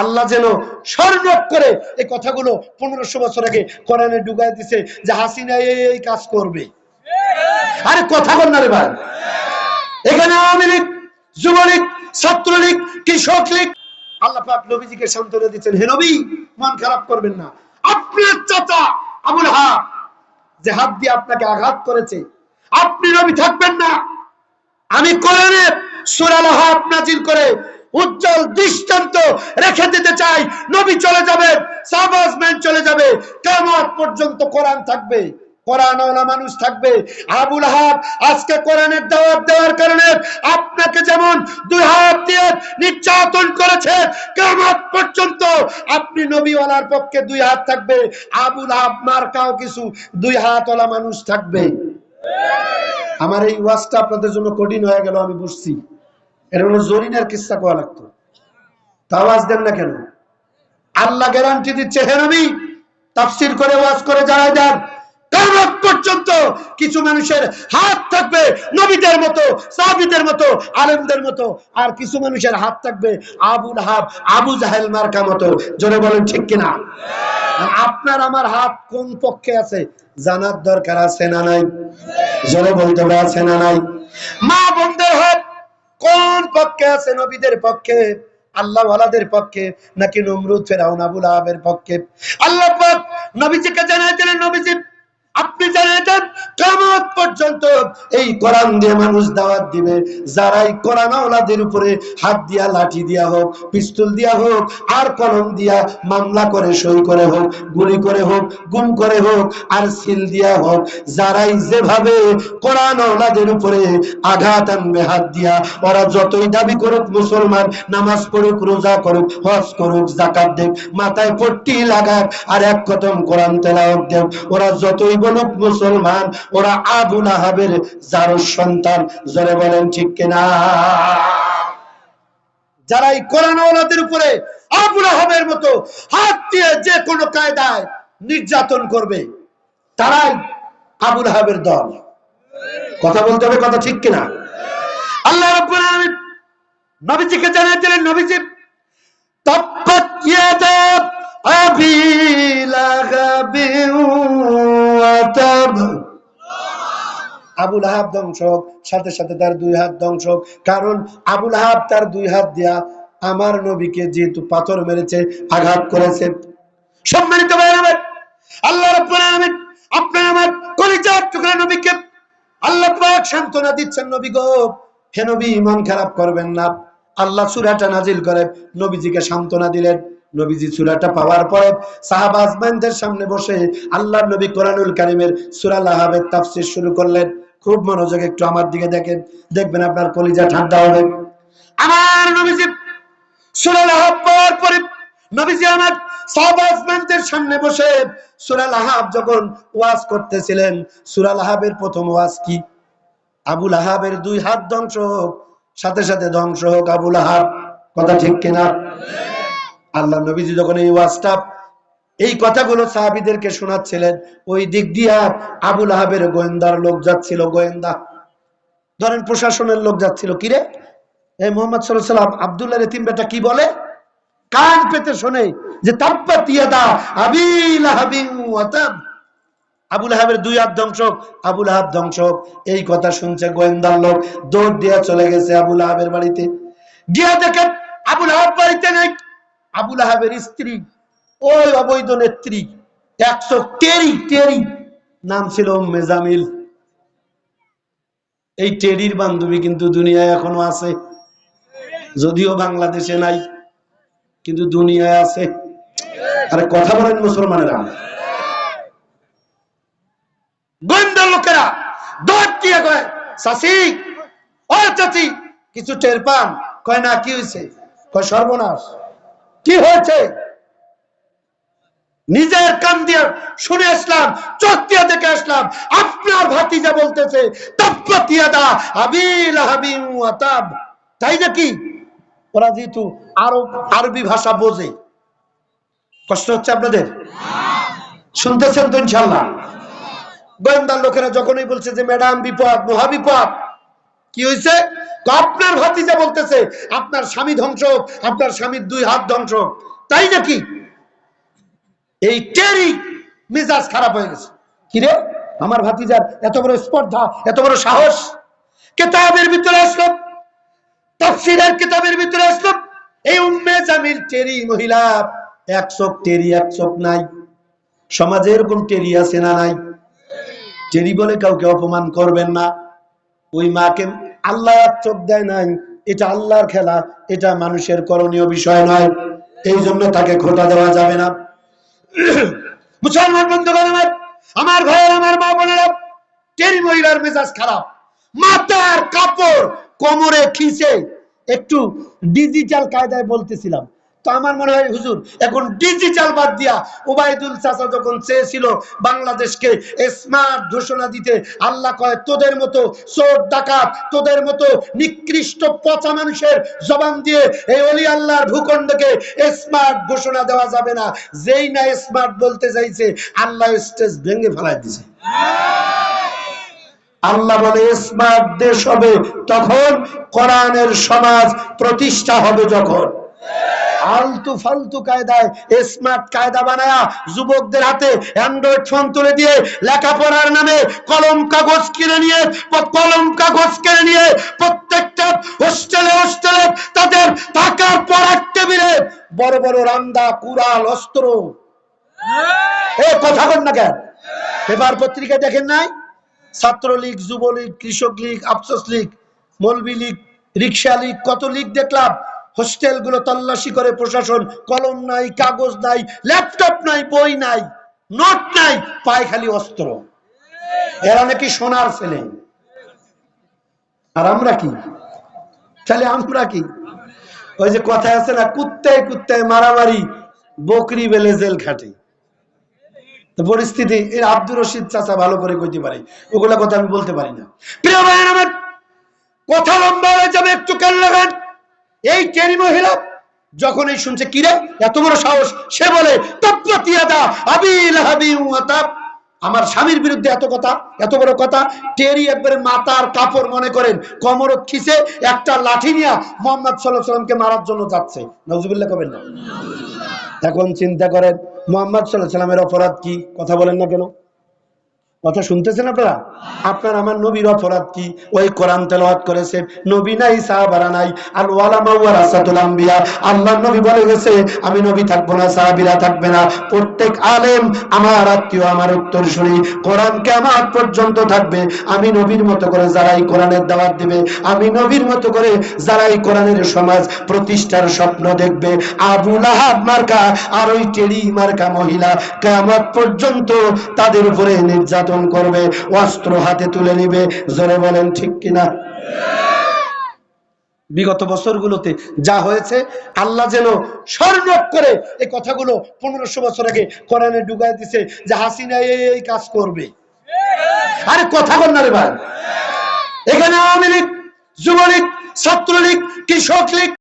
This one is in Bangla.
আল্লাহ যেন স্বর্ণ করে এই কথাগুলো পনেরোশো বছর আগে কোরআনে ঢুকাই দিছে যে হাসিনা এই কাজ করবে। আরে কথা বল না রে ভাই। এখানে আওয়ামী লীগ, যুবলীগ, ছাত্রলীগ, কৃষক লীগ। আল্লাহ পাক নবীজিকে সান্ত্বনা দিচ্ছেন, হে নবী, মন খারাপ করবেন না। আপনার চাচা আবুল হা যে হাত দিয়ে আপনাকে আঘাত করেছে, আপনি নবী থাকবেন না। আমি কোরআনে সূরা লাহাব নাজিল করে উজ্জ্বল দৃষ্টান্ত রেখে দিতে চাই। নবী চলে যাবে সাহবাজম্যান চলে যাবে, কিয়ামত পর্যন্ত কোরআন থাকবে কোরআন মানুষ থাকবে। আবুল হাব আজকে কোরআনের দাওয়াত দেওয়ার কারণে আপনাকে যেমন দুই হাত দিয়ে নির্যাতন করেছে, কিয়ামত পর্যন্ত আপনি নবীওয়ালার পক্ষে দুই হাত থাকবে, আবুল হাব মার মার্কাও কিছু দুই হাতওয়ালা মানুষ থাকবে। আমার এই ওয়াজটা আপনাদের জন্য কঠিন হয়ে গেল, আমি বুঝছি। এটা হলো জরিনার কিস্সা কোয়া লাগতো? তা আওয়াজ দেন না কেন? আল্লাহ গ্যারান্টি দিচ্ছে, হে নবী, তাফসির করে, ওয়াজ করে জানাই দেন। পর্যন্ত কিছু মানুষের হাত থাকবে নবীদের মতো, সাহাবীদের মতো, আলেমদের মতো, আর কিছু মানুষের হাত থাকবে আবুল হাব আবু জাহেল মার্কা মতো। জোরে বলেন, ঠিক কিনা? আপনার আমার হাত কোন পক্ষে আছে? জানার দরকার আছে না নাই? জোরে বলতে হবে, আছে না নাই? মা বোনদের হাত কোন পক্ষে আছে নবীদের পক্ষে? আল্লাহ ওয়ালাদের পক্ষে নাকি নমরুদ, ফেরাউন আবুল আহাবের পক্ষে? আল্লাহ নবীজিকে জানাই দিলেন, নবীজি পর্যন্ত এই কোরআন দিয়ে মানুষ দাওয়াত দিবে। যারাই কোরআন ওলাদের উপরে হাত দিয়া লাঠি দিয়া হোক, পিস্তল দিয়া হোক, আর কলম দিয়া মামলা করে, সই করে হোক, গুলি করে হোক, গুম করে হোক, আর সিল দিয়া হোক, যারাই যেভাবে কোরআন ওলাদের উপরে আঘাত আনবে, হাত দিয়া, ওরা যতই দাবি করুক, মুসলমান নামাজ পড়ুক, রোজা করুক, হজ করুক জাকাত দেখ মাথায় পট্টি লাগাক, আর এক কদম কোরআন তেলাওয়াত দেখ ওরা যতই বলুক মুসলমান, ওরা আবুল আহাবের যার সন্তান, জরে বলেন ঠিক কিনা? যারা এই কোরআন ওলাদের উপরে আবুল আহাবের মতো হাত দিয়ে যে কোনো কায়দায় নির্যাতন করবে, তারাই আবুল আহাবের দল। কথা বলতে হবে কথা ঠিক কিনা? আল্লাহ নবীজিকে জানিয়ে দিলেন নবীজি, তাব্বাত ইয়াদা আবি আবুল আহাব ধ্বংস হোক, সাথে সাথে তার দুই হাত ধ্বংস হোক। কারণ আবুল আহাব তার দুই হাত দিয়া আমার নবীকে যেহেতু পাথর মেরেছে আঘাত করেছে। সম্মানিত আল্লাহ আপনার আমার টুকরা নবীকে আল্লাহ সান্ত্বনা দিচ্ছেন নবী গো হে নবী মন খারাপ করবেন না। আল্লাহ নাজিল করে নবীজিকে সান্ত্বনা দিলেন। নবীজি সূরাটা পাওয়ার পরে সাহাবা আজমাইনদের সামনে বসে আল্লাহর নবী কোরআনুল কারীমের সূরা লাহাবের তাফসীর শুরু করলেন। খুব মনোযোগ একটু আমার দিকে দেখেন। দেখবেন আপনার কলিজা ঠান্ডা হবে। আমার নবীজি সূরা লাহাব পড়ার পরে নবীজি আমার সামনে বসে সূরা লাহাব যখন ওয়াজ করতেছিলেন সূরা লাহাবের প্রথম ওয়াজ কি? আবুল আহাবের দুই হাত ধ্বংস হোক, সাথে সাথে ধ্বংস হোক আবুল আহাব। কথা ঠিক কিনা? আল্লাহ নবীজি যখন এই ওয়াজটা এই কথাগুলো সাহাবিদেরকে শোনাচ্ছিলেন। ওই দিক দিয়া আবুল আহাবের গোয়েন্দার লোক যাচ্ছিল গোয়েন্দা। ধরেন প্রশাসনের লোক যাচ্ছিল। কিরে এই মোহাম্মদ সাল্লাহ সাল্লাম আবদুল্লাহ রেতিম বেটা কি বলে? কান পেতে শোনে যে আবিল আহাবের দুই হাত ধ্বংস হোক, আবুল আহাব ধ্বংস এই কথা শুনছে গোয়েন্দার লোক। দৌড় দিয়া চলে গেছে আবুল আহাবের বাড়িতে। গিয়া দেখেন আবুল আহাব বাড়িতে নেই। আবুল আহাবের স্ত্রী ওই অবৈধ নেত্রী, একশো টেরি টেরি নাম ছিল মেজামিল এই টেরির বান্ধবী কিন্তু দুনিয়ায় এখনও আছে। যদিও বাংলাদেশে নাই, কিন্তু দুনিয়ায় আছে। আরে কথা বলেন মুসলমানেরা। গোয়েন্দার লোকেরা, দৌড় দিয়ে চাচি কিছু টের পান কয়, না, কি হয়েছে? কয়, সর্বনাশ। কি হয়েছে? নিজের কান দিয়ে শুনে আসলাম, চোখ দিয়ে দেখে আসলাম, আপনার ভাতিজা বলতেছে আবিল হাবিম ওয়াতাব তাই নাকি? ওরা যেহেতু আরব আরবি ভাষা বোঝে। কষ্ট হচ্ছে আপনাদের? শুনতেছেন তো ইনশাল্লাহ গোয়েন্দার লোকেরা যখনই বলছে যে, ম্যাডাম, বিপদ, মহা বিপদ। কি হয়েছে আপনার ভাতিজা বলতেছে, আপনার স্বামী ধ্বংস আপনার স্বামীর দুই হাত ধ্বংস। তাই নাকি? এই টেরি মেজাজ খারাপ হয়ে গেছে। কিরে আমার ভাতিজার এত বড় স্পর্ধা, এত বড় সাহস। কেতাবের ভিতরে আসলো। তাফসিরের কিতাবের ভিতরে আসলো। এই উম্মে জামিল টেরি মহিলা, এক চোখ টেরি, এক চোখ নাই। সমাজে এরকম টেরি আছে না নাই? টেরি বলে কাউকে অপমান করবেন না। ওই মাকে আল্লাহ এক চোখ দেয় নাই। এটা আল্লাহর খেলা, এটা মানুষের করণীয় বিষয় নয়। এই জন্য তাকে খোটা দেওয়া যাবে না। মুসলমান বন্ধুগণ আমার আমার ভাইয়ের, আমার মা বোনেরা টেরি মহিলার মেজাজ খারাপ। মাথার কাপড় কোমরে খিসে একটু ডিজিটাল কায়দায় বলতেছিলাম। তো আমার মনে হয়, হুজুর, এখন ডিজিটাল বাদ দিয়া ওবায়দুল চাচা যখন চেয়েছিল বাংলাদেশকে স্মার্ট ঘোষণা দিতে, আল্লাহ কয়, তোদের মতো চোর, ডাকাত, তোদের মতো নিকৃষ্ট পচা মানুষের জবান দিয়ে এই অলি আল্লাহর ভূখণ্ডকে স্মার্ট ঘোষণা দেওয়া যাবে না। যেই না স্মার্ট বলতে চাইছে, আল্লাহ স্টেজ ভেঙে ফেলাই দিছে। আল্লাহ বলে স্মার্ট দেশ হবে তখন, কোরআনের সমাজ প্রতিষ্ঠা হবে যখন। আলতু ফালতু কায়দায় স্মার্ট কায়দা বানায়া যুবকদের হাতে অ্যান্ড্রয়েড ফোন তুলে দিয়ে লেখাপড়ার নামে কলম কাগজ কিনে নিয়ে কলম কাগজ কিনে নিয়ে প্রত্যেকটা হোস্টেলে হোস্টেলে তাদের থাকার পড়ার টেবিলে বড় বড় রান্দা, কুড়াল, অস্ত্র। এ, কথা বল না কেন? পেপার পত্রিকা দেখেন নাই? ছাত্রলীগ, যুবলীগ কৃষক লীগ আফসোস লীগ মলবি লীগ রিক্সা লীগ কত লীগ দেখলাম? হোস্টেলগুলো তল্লাশি করে প্রশাসন, কলম নাই, কাগজ নাই, ল্যাপটপ নাই, বই নাই, নোট নাই পায় খালি অস্ত্র। এরা নাকি সোনার ছেলে। আর আমরা কি? তাহলে আমরা কি? ওই যে কথা আছে না, কুত্তায় কুত্তায় মারামারি, বকরি বেলে জেল খাটে। পরিস্থিতি, এর আব্দুর রশিদ চাচা ভালো করে কইতে পারে। ওগুলা কথা আমি বলতে পারি না। প্রিয় আমার, কথা লম্বা হয়ে যাবে, একটু কান লাগান এই টেরি মহিলা যখন এই শুনছে কিরে এত বড় সাহস? সে বলে আমার স্বামীর বিরুদ্ধে এত কথা, এত বড় কথা। টেরি একবারে মাতার কাপড় মনে করেন কমর খিসে একটা লাঠি নিয়ে মোহাম্মদ সাল্লাহ সাল্লামকে মারার জন্য যাচ্ছে। নজরুল্লাহ কবেন না। এখন চিন্তা করেন, মোহাম্মদ সাল্লাহ সাল্লামের অপরাধ কি? কথা বলেন না কেন? কথা শুনতেছেন আপনারা? আপনার আমার নবীর অপরাধ কি? ওই কোরআন তেলাওয়াত করেছে, নবী নাই, সাহাবারা নাই, আর ওয়ালামা ওয়ারাসাতুল আম্বিয়া। আল্লাহর নবী বলে গেছে, আমি নবী থাকব না, সাহাবীরা থাকবে না। প্রত্যেক আলেম আমার আত্মীয়, আমার উত্তরসূরি। কোরআন কিয়ামত পর্যন্ত থাকবে। আমি নবীর মতো করে যারাই কোরআনের দাওয়াত দিবে, আমি নবীর মতো করে যারাই কোরআনের সমাজ প্রতিষ্ঠার স্বপ্ন দেখবে। আবু লাহাব মার্কা আর ওই টেরি মার্কা মহিলা কিয়ামত পর্যন্ত তাদের উপরে নির্যাতন করবে, অস্ত্র হাতে তুলে নিবে। জোরে বলেন, ঠিক কিনা? বিগত বছরগুলোতে যা হয়েছে, আল্লাহ যেন স্বর্ণ করে এই কথাগুলো পনেরোশো বছর আগে কোরআনে ঢুকাই দিছে যে হাসিনা এই কাজ করবে। আরে কথা বল না রে ভাই। এখানে আওয়ামী লীগ, যুবলীগ, ছাত্রলীগ, কৃষক লীগ